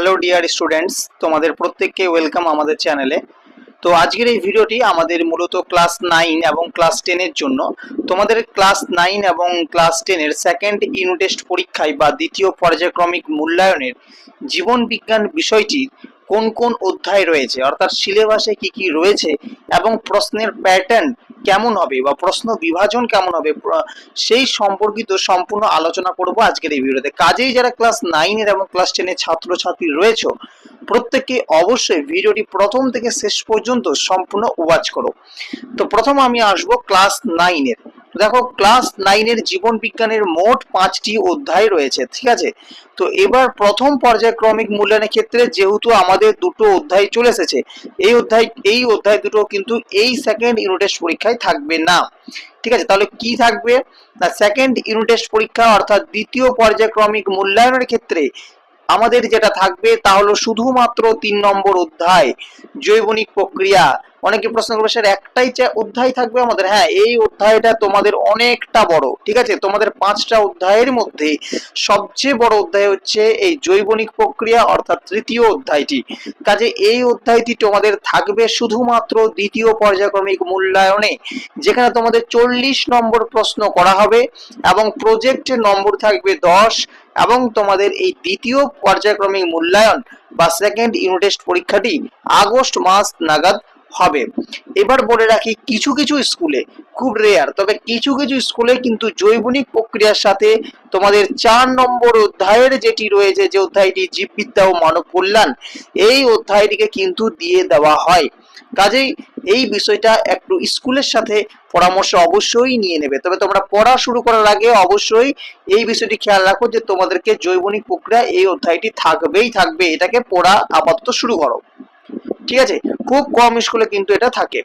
Hello dear students তোমাদের প্রত্যেককে welcome আমাদের চ্যানেলে তো আজকের এই ভিডিওটি আমাদের মূলত ক্লাস নাইন এবং ক্লাস টেনের জন্য। তোমাদের ক্লাস নাইন এবং ক্লাস টেনের সেকেন্ড ইউনিট টেস্ট পরীক্ষায় বা দ্বিতীয় পর্যায়ক্রমিক মূল্যায়নের জীবন বিজ্ঞান বিষয়টির কোন কোন অধ্যায় রয়েছে? অর্থাৎ সিলেবাসে কি কি রয়েছে এবং প্রশ্নের প্যাটার্ন কেমন হবে বা প্রশ্ন বিভাজন কেমন হবে সেই সম্পর্কিত সম্পূর্ণ আলোচনা করব আজকের এই ভিডিওতে। কাজেই যারা ক্লাস নাইনের এবং ক্লাস টেনের ছাত্রছাত্রী রয়েছে, প্রত্যেককে অবশ্যই ভিডিওটি প্রথম থেকে শেষ পর্যন্ত সম্পূর্ণ ওয়াচ করো। তো প্রথম আমি আসব ক্লাস নাইনের দেখো ক্লাস নাইনের জীবন বিজ্ঞানের মোট পাঁচটি অধ্যায় রয়েছে, ঠিক আছে? তো এবার প্রথম পর্যায়ক্রমিক মূল্যায়নের ক্ষেত্রে যেহেতু আমাদের দুটো অধ্যায় চলে এসেছে, এই অধ্যায় এই অধ্যায় দুটো কিন্তু এই সেকেন্ড ইউনিট টেস্ট পরীক্ষায় থাকবে না। ঠিক আছে? তাহলে কি থাকবে? না সেকেন্ড ইউনিট টেস্ট পরীক্ষা অর্থাৎ দ্বিতীয় পর্যায়ক্রমিক মূল্যায়নের ক্ষেত্রে আমাদের যেটা থাকবে তা হলো শুধুমাত্র তিন নম্বর অধ্যায়, জৈবনিক প্রক্রিয়া। অনেকে প্রশ্ন করবে, স্যার, একটাই অধ্যায় থাকবে আমাদের? হ্যাঁ এই অধ্যায়টা তোমাদের অনেকটা বড়, ঠিক আছে? তোমাদের পাঁচটা অধ্যায়ের মধ্যে সবচেয়ে বড় অধ্যায় হচ্ছে এই জৈবনিক প্রক্রিয়া, অর্থাৎ তৃতীয় অধ্যায়টি। কাজে এই অধ্যায়টি তোমাদের থাকবে শুধুমাত্র দ্বিতীয় পর্যায়ক্রমিক মূল্যায়নে, যেখানে তোমাদের চল্লিশ নম্বর প্রশ্ন করা হবে এবং প্রজেক্টের নম্বর থাকবে দশ এবং তোমাদের এই দ্বিতীয় পর্যায়ক্রমিক মূল্যায়ন বা সেকেন্ড ইউনিট টেস্ট পরীক্ষাটি আগস্ট মাস নাগাদ হবে। এবার বলে রাখি, কিছু কিছু স্কুলে, খুব রেয়ার তবে কিছু কিছু স্কুলে কিন্তু জৈবনিক প্রক্রিয়ার সাথে তোমাদের চার নম্বর অধ্যায়ের যেটি রয়েছে, যে অধ্যায়টি জীববিদ্যা ও মানব কল্যাণ এই অধ্যায়টিকে কিন্তু দিয়ে দেওয়া হয়। কাজেই এই বিষয়টা একটু স্কুলের সাথে পরামর্শ অবশ্যই নিয়ে নেবে। তবে তোমরা পড়া শুরু করার আগে অবশ্যই এই বিষয়টি খেয়াল রাখো যে তোমাদেরকে জৈবনিক প্রক্রিয়া এই অধ্যায়টি থাকবেই থাকবে। এটাকে পড়া আপাতত শুরু করো। ঠিক আছে? খুব কম স্কুলে কিন্তু এটা থাকে।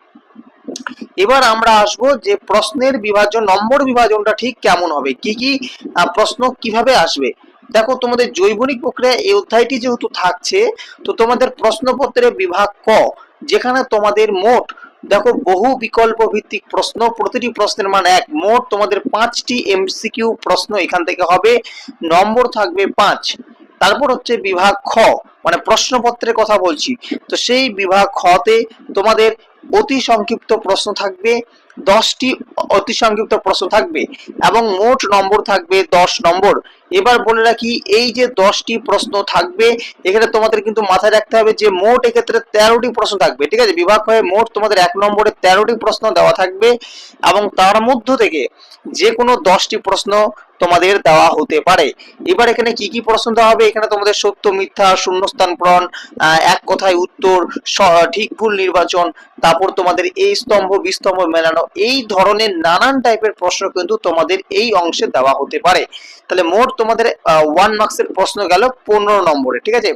এবার আমরা আসব যে প্রশ্নের বিভাজন, নম্বর বিভাজনটা ঠিক কেমন হবে? কি কি প্রশ্ন কীভাবে আসবে? দেখো, তোমাদের জৈবনিক প্রক্রিয়া এই অধ্যায়টি যেহেতু থাকছে, তো তোমাদের প্রশ্নপত্রের বিভাগ ক, যেখানে তোমাদের মোট, দেখো, বহু বিকল্প ভিত্তিক প্রশ্ন, প্রতিটি প্রশ্নের মান এক। মোট তোমাদের পাঁচটি এমসিকিউ প্রশ্ন এখান থেকে হবে। নম্বর থাকবে পাঁচ। তারপর হচ্ছে বিভাগ খ। মানে প্রশ্নপত্রের কথা বলছি। তো সেই বিভাগ খতে তোমাদের অতি সংক্ষিপ্ত প্রশ্ন থাকবে। দশটি অতি সংক্ষিপ্ত প্রশ্ন থাকবে এবং মোট নম্বর থাকবে দশ নম্বর। এবার বলে রাখি, এই যে দশটি প্রশ্ন থাকবে, এখানে তোমাদের কিন্তু মাথায় রাখতে হবে যে মোট এক্ষেত্রে তেরোটি প্রশ্ন থাকবে, ঠিক আছে? বিভাগ হয়ে মোট তোমাদের এক নম্বরে তেরোটি প্রশ্ন দেওয়া থাকবে এবং তার মধ্য থেকে যে কোনো দশটি প্রশ্ন তোমাদের দেওয়া হতে পারে। এবার এখানে কি কি প্রশ্ন দেওয়া হবে? এখানে তোমাদের সত্য, মিথ্যা, শূন্যস্থান পূরণ এক কথায় উত্তর ঠিক ভুল নির্বাচন, তারপর তোমাদের এই স্তম্ভ, বিস্তম্ভ মেলানো এই ধরনের নানান টাইপের প্রশ্ন কিন্তু তোমাদের এই অংশে দেওয়া হতে পারে। তাহলে মোট তোমাদের ওয়ান মার্কসের প্রশ্ন গেল পনেরো নম্বরে, ঠিক আছে?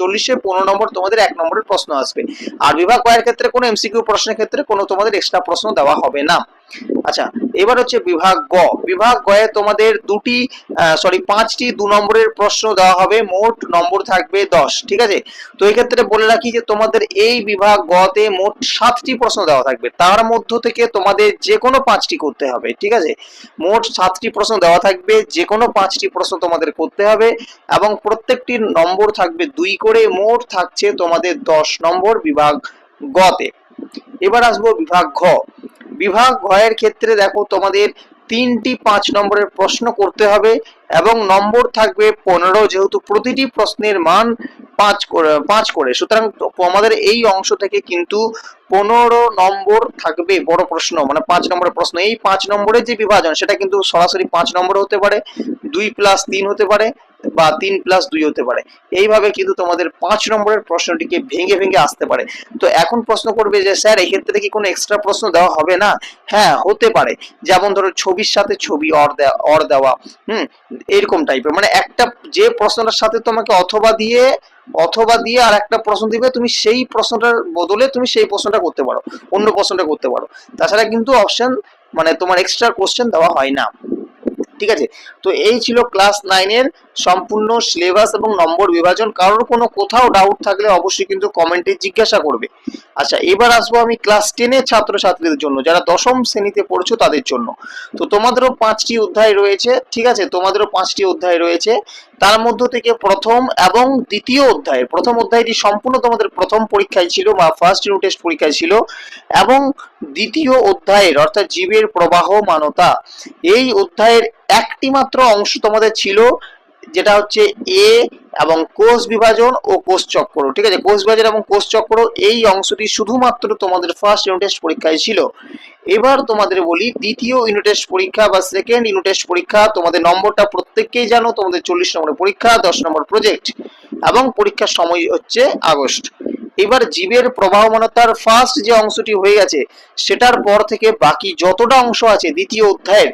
চল্লিশে পনেরো নম্বর তোমাদের এক নম্বরের প্রশ্ন আসবে। আর বিভাগ কয়ের ক্ষেত্রে কোনো এমসিকিউ প্রশ্নের ক্ষেত্রে কোনো তোমাদের এক্সট্রা প্রশ্ন দেওয়া হবে না। আচ্ছা এবার হচ্ছে বিভাগ গ। বিভাগ গয়ে তোমাদের দুটি সরি পাঁচটি দু নম্বরের প্রশ্ন দেওয়া হবে। মোট নম্বর থাকবে দশ, ঠিক আছে? তো এই ক্ষেত্রে বলে রাখি যে তোমাদের এই বিভাগ গতে মোট সাতটি প্রশ্ন দেওয়া থাকবে। তার মধ্য থেকে তোমাদের যে কোনো পাঁচটি করতে হবে, ঠিক আছে? মোট সাতটি প্রশ্ন দেওয়া থাকবে যে কোনো পাঁচটি প্রশ্ন তোমাদের করতে হবে এবং প্রত্যেকটির নম্বর থাকবে দুই করে। মোট থাকছে তোমাদের দশ নম্বর বিভাগ গতে এবার আসব বিভাগ ঘ। বিভাগ ঘয়ের ক্ষেত্রে দেখো তোমাদের তিনটি পাঁচ নম্বরের প্রশ্ন করতে হবে এবং নম্বর থাকবে পনেরো, যেহেতু প্রতিটি প্রশ্নের মান পাঁচ করে পাঁচ করে। সুতরাং আমাদের এই অংশ থেকে কিন্তু পনেরো নম্বর থাকবে, বড় প্রশ্ন মানে পাঁচ নম্বরের প্রশ্ন। এই পাঁচ নম্বরের যে বিভাজন, সেটা কিন্তু সরাসরি পাঁচ নম্বর হতে পারে, দুই প্লাস তিন হতে পারে, বা তিন প্লাস দুই হতে পারে। এইভাবে কিন্তু তোমাদের পাঁচ নম্বরের প্রশ্নটিকে ভেঙে ভেঙে আসতে পারে। তো এখন প্রশ্ন করবে যে, স্যার এই ক্ষেত্রে কি কোনো এক্সট্রা প্রশ্ন দেওয়া হবে না? হ্যাঁ হতে পারে। যেমন ধরো, ছবির সাথে ছবি অর দেওয়া অর দেওয়া, হুম, এরকম টাইপের মানে একটা, যে প্রশ্নটার সাথে তোমাকে অথবা দিয়ে অথবা দিয়ে আর একটা প্রশ্ন দিবে, তুমি সেই প্রশ্নটার বদলে তুমি সেই প্রশ্নটা করতে পারো, অন্য প্রশ্নটা করতে পারো। তাছাড়া কিন্তু অপশন মানে তোমার এক্সট্রা কোশ্চেন দেওয়া হয় না। ঠিক আছে? তো এই ছিল ক্লাস নাইনের সম্পূর্ণ সিলেবাস এবং নম্বর বিভাজন। কারোর কোনো কোথাও ডাউট থাকলে অবশ্যই কিন্তু কমেন্টে জিজ্ঞাসা করবে। আচ্ছা এবার আসব আমি ক্লাস টেনের ছাত্রছাত্রীদের জন্য, যারা দশম শ্রেণীতে পড়ছো তাদের জন্য। তো তোমাদেরও পাঁচটি অধ্যায় রয়েছে, ঠিক আছে? তোমাদেরও পাঁচটি অধ্যায় রয়েছে। তার মধ্য থেকে প্রথম এবং দ্বিতীয় অধ্যায় প্রথম অধ্যায়টি সম্পূর্ণ তোমাদের প্রথম পরীক্ষায় ছিল বা ফার্স্ট ইউনিট টেস্ট পরীক্ষায় ছিল এবং দ্বিতীয় অধ্যায়ের, অর্থাৎ জীবের প্রবাহ মানতা, এই অধ্যায়ের একটি মাত্র অংশ তোমাদের ছিল, যেটা হচ্ছে এ এবং কোষ বিভাজন ও কোষ চক্র। ঠিক আছে? কোষ বিভাজন এবং কোষ চক্র এই অংশটি শুধুমাত্র তোমাদের ফার্স্ট ইউনিট টেস্ট পরীক্ষায় ছিল। এবার তোমাদের বলি, দ্বিতীয় ইউনিট টেস্ট পরীক্ষা বা সেকেন্ড ইউনিট টেস্ট পরীক্ষা, তোমাদের নম্বরটা প্রত্যেককেই জানো, তোমাদের চল্লিশ নম্বরের পরীক্ষা, দশ নম্বর প্রজেক্ট এবং পরীক্ষার সময় হচ্ছে আগস্ট। এবার জীবের প্রবাহমানতার ফার্স্ট যে অংশটি হয়ে গেছে, সেটার পর থেকে বাকি যতটা অংশ আছে, দ্বিতীয় অধ্যায়ের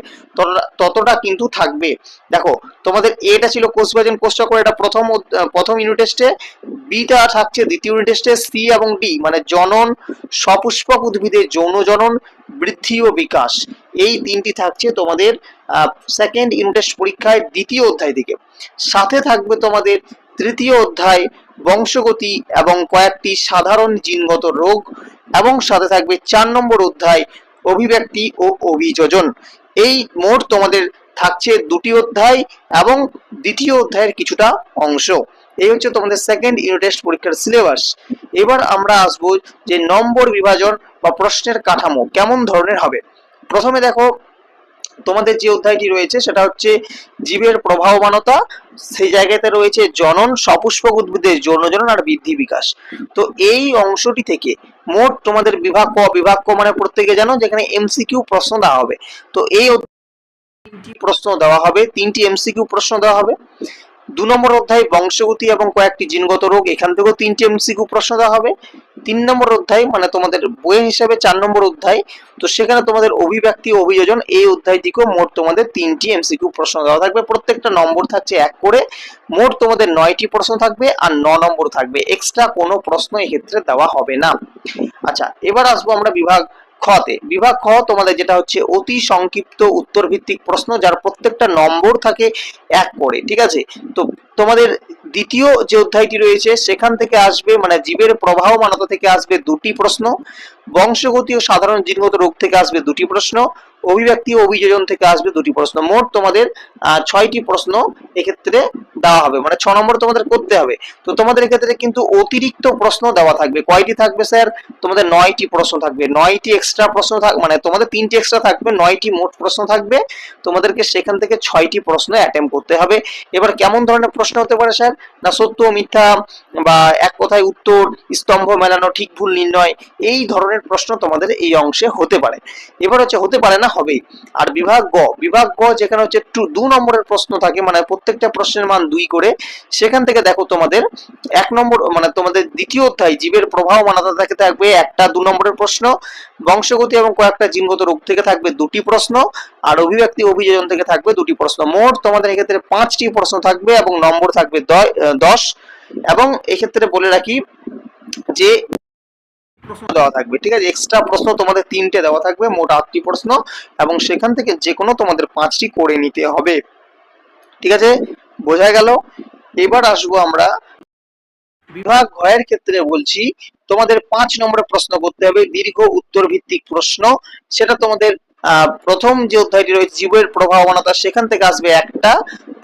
ততটা- কিন্তু থাকবে। দেখো, তোমাদের এটা ছিল কোষবিভাজন কোষচক্র এটা প্রথম প্রথম ইউনিট টেস্টে বিটা থাকছে দ্বিতীয় ইউনিট টেস্টে সি এবং ডি মানে জনন, সপুষ্পক উদ্ভিদের যৌন জনন বৃদ্ধি ও বিকাশ। এই তিনটি থাকছে তোমাদের সেকেন্ড ইউনিটেস্ট পরীক্ষায় দ্বিতীয় অধ্যায় থেকে সাথে থাকবে তোমাদের তৃতীয় অধ্যায়, বংশগতি এবং কয়েকটি সাধারণ জিনগত রোগ এবং সাথে থাকবে চার নম্বর অধ্যায়, অভিব্যক্তি ও অভিযোজন। এই মোট তোমাদের থাকছে দুটি অধ্যায় এবং দ্বিতীয় অধ্যায়ের কিছুটা অংশ। এই হচ্ছে তোমাদের সেকেন্ড ইউনিট টেস্ট পরীক্ষার সিলেবাস এবার আমরা আসব যে নম্বর বিভাজন বা প্রশ্নের কাঠামো কেমন ধরনের হবে। প্রথমে দেখো, তোমাদের যে অধ্যায়টি রয়েছে, সেটা হচ্ছে জীবের প্রবাহমানতা, সেই জায়গাতে রয়েছে জনন, সপুষ্পক উদ্ভিদের যৌন জনন আর বৃদ্ধি বিকাশ। তো এই অংশটি থেকে মোট তোমাদের বিভাগ ক বিভাগ ক মানে প্রত্যেকে জানো, যেখানে এমসিকিউ প্রশ্ন দেওয়া হবে। তো এই তিনটি প্রশ্ন দেওয়া হবে, তিনটি এমসিকিউ প্রশ্ন দেওয়া হবে। দু নম্বর অধ্যায় বংশগতি এবং কয়েকটি জিনগত রোগ, এখান থেকেও তিনটি এমসিকিউ প্রশ্ন দেওয়া হবে। তিন নম্বর অধ্যায় মানে তোমাদের বই হিসাবে চার নম্বর অধ্যায়, তো সেখানে তোমাদের অভিব্যক্তি, অভিযোজন এই অধ্যায় থেকেও মোট তোমাদের তিনটি এমসিকিউ প্রশ্ন দেওয়া থাকবে। প্রত্যেকটা নম্বর থাকছে এক করে, মোট তোমাদের নয়টি প্রশ্ন থাকবে আর ন নম্বর থাকবে। এক্সট্রা কোনো প্রশ্ন এক্ষেত্রে দেওয়া হবে না। আচ্ছা এবার আসব আমরা বিভাগ খতে বিভাগ খ তোমাদের যেটা হচ্ছে অতি সংক্ষিপ্ত উত্তর ভিত্তিক প্রশ্ন, যার প্রত্যেকটা নম্বর থাকে এক করে, ঠিক আছে? তো তোমাদের দ্বিতীয় যে অধ্যায়টি রয়েছে, সেখান থেকে আসবে মানে জীবের প্রবাহ প্রবাহমানতা থেকে আসবে দুটি প্রশ্ন, বংশগতি ও সাধারণ জিনগত রোগ থেকে আসবে দুটি প্রশ্ন অভিব্যক্তি ও অভিযোজন থেকে আসবে দুটি প্রশ্ন। মোট তোমাদের ছয়টি প্রশ্ন এক্ষেত্রে দেওয়া হবে। মানে ছ নম্বর তোমাদের করতে হবে। তো তোমাদের এক্ষেত্রে কিন্তু অতিরিক্ত প্রশ্ন দেওয়া থাকবে। কয়টি থাকবে স্যার? তোমাদের নয়টি প্রশ্ন থাকবে। নয়টি এক্সট্রা প্রশ্ন মানে তোমাদের তিনটি এক্সট্রা থাকবে, নয়টি মোট প্রশ্ন থাকবে। তোমাদেরকে সেখান থেকে ছয়টি প্রশ্ন অ্যাটেম্প করতে হবে। এবার কেমন ধরনের প্রশ্ন হতে পারে স্যার? না সত্য, মিথ্যা বা এক কথায় উত্তর, স্তম্ভ মেলানো, ঠিক, ভুল, নির্ণয়, এই ধরনের প্রশ্ন তোমাদের এই অংশে হতে পারে। এবার হচ্ছে হতে পারে না হবে আর বিভাগ গ বিভাগ গ যেখানে হচ্ছে টু, দু নম্বরের প্রশ্ন থাকে মানে প্রত্যেকটা প্রশ্নের মান দুই করে, সেখান থেকে দেখো তোমাদের এক নম্বর মানে তোমাদের দ্বিতীয় অধ্যায়, জীবের প্রভাব মানাতে থেকে থাকবে একটা দু নম্বরের প্রশ্ন, বংশগতি এবং কয়েকটা জিনগত রোগ থেকে থাকবে দুটি প্রশ্ন, আর অভিব্যক্তি অভিযোজন থেকে থাকবে দুটি প্রশ্ন। মোট তোমাদের এক্ষেত্রে পাঁচটি প্রশ্ন থাকবে এবং নম্বর থাকবে দশ। এবং এক্ষেত্রে বলে রাখি যে প্রশ্ন দেওয়া থাকবে, ঠিক আছে? এক্সট্রা প্রশ্ন তোমাদের তিনটে দেওয়া থাকবে, মোট আটটি প্রশ্ন, এবং সেখান থেকে যে কোনো তোমাদের পাঁচটি করে নিতে হবে। ঠিক আছে? বোঝা গেল? এবার আসব আমরা বিভাগ ঘয়ের ক্ষেত্রে বলছি, তোমাদের পাঁচ নম্বরে প্রশ্ন করতে হবে, দীর্ঘ উত্তর ভিত্তিক প্রশ্ন, সেটা তোমাদের প্রথম যে অধ্যায়টি রয়েছে, জীবের প্রভাবনতা, সেখান থেকে আসবে একটা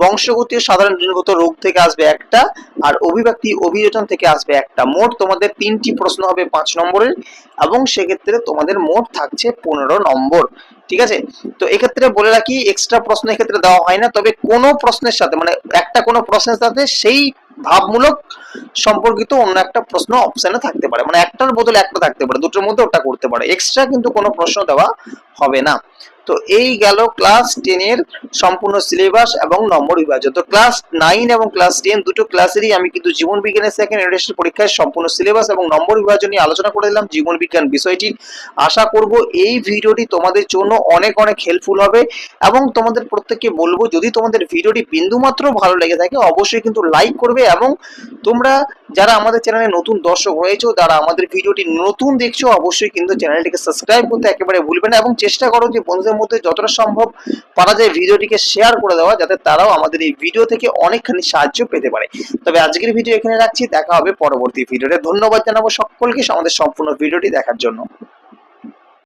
বংশগতি সাধারণ জিনগত রোগ থেকে আসবে একটা, আর অভিব্যক্তি, অভিযোজন থেকে আসবে একটা। মোট তোমাদের তিনটি প্রশ্ন হবে পাঁচ নম্বরের, এবং সেক্ষেত্রে তোমাদের মোট থাকছে পনেরো নম্বর। ঠিক আছে? তো এক্ষেত্রে বলে রাখি এক্সট্রা প্রশ্ন এক্ষেত্রে দেওয়া হয় না, তবে কোনো প্রশ্নের সাথে মানে একটা কোনো প্রশ্নের সাথে সেই ভাবমূলক সম্পর্কিত অন্য একটা প্রশ্ন অপশনে থাকতে পারে। মানে একটার বদলে একটা থাকতে পারে, দুটোর মধ্যে ওটা করতে পারে। এক্সট্রা কিন্তু কোনো প্রশ্ন দেওয়া হবে না। তো এই গেল ক্লাস টেনের সম্পূর্ণ সিলেবাস এবং নম্বর বিভাজন। তো ক্লাস নাইন এবং ক্লাস টেন দুটো ক্লাসেরই আমি কিন্তু জীবন বিজ্ঞানের সেকেন্ড ইউনিটের পরীক্ষায় সম্পূর্ণ সিলেবাস এবং নম্বর বিভাজন নিয়ে আলোচনা করে দিলাম জীবন বিজ্ঞান বিষয়টি আশা করব এই ভিডিওটি তোমাদের জন্য অনেক অনেক হেল্পফুল হবে এবং তোমাদের প্রত্যেককে বলব, যদি তোমাদের ভিডিওটি বিন্দুমাত্র ভালো লেগে থাকে, অবশ্যই কিন্তু লাইক করবে এবং তোমরা তোমরা যারা আমাদের চ্যানেলে নতুন দর্শক হয়েছো, যারা আমাদের ভিডিওটি নতুন দেখছ, অবশ্যই কিন্তু চ্যানেলটিকে সাবস্ক্রাইব করতে একেবারে ভুলবে না এবং চেষ্টা করো যে বন্ধুদের মধ্যে যতটা সম্ভব পারা যায় ভিডিওটিকে শেয়ার করে দেওয়া, যাতে তারাও আমাদের এই ভিডিও থেকে অনেকখানি সাহায্য পেতে পারে। তবে আজকের ভিডিও এখানে রাখছি, দেখা হবে পরবর্তী ভিডিওটা ধন্যবাদ জানাব সকলকে আমাদের সম্পূর্ণ ভিডিওটি দেখার জন্য।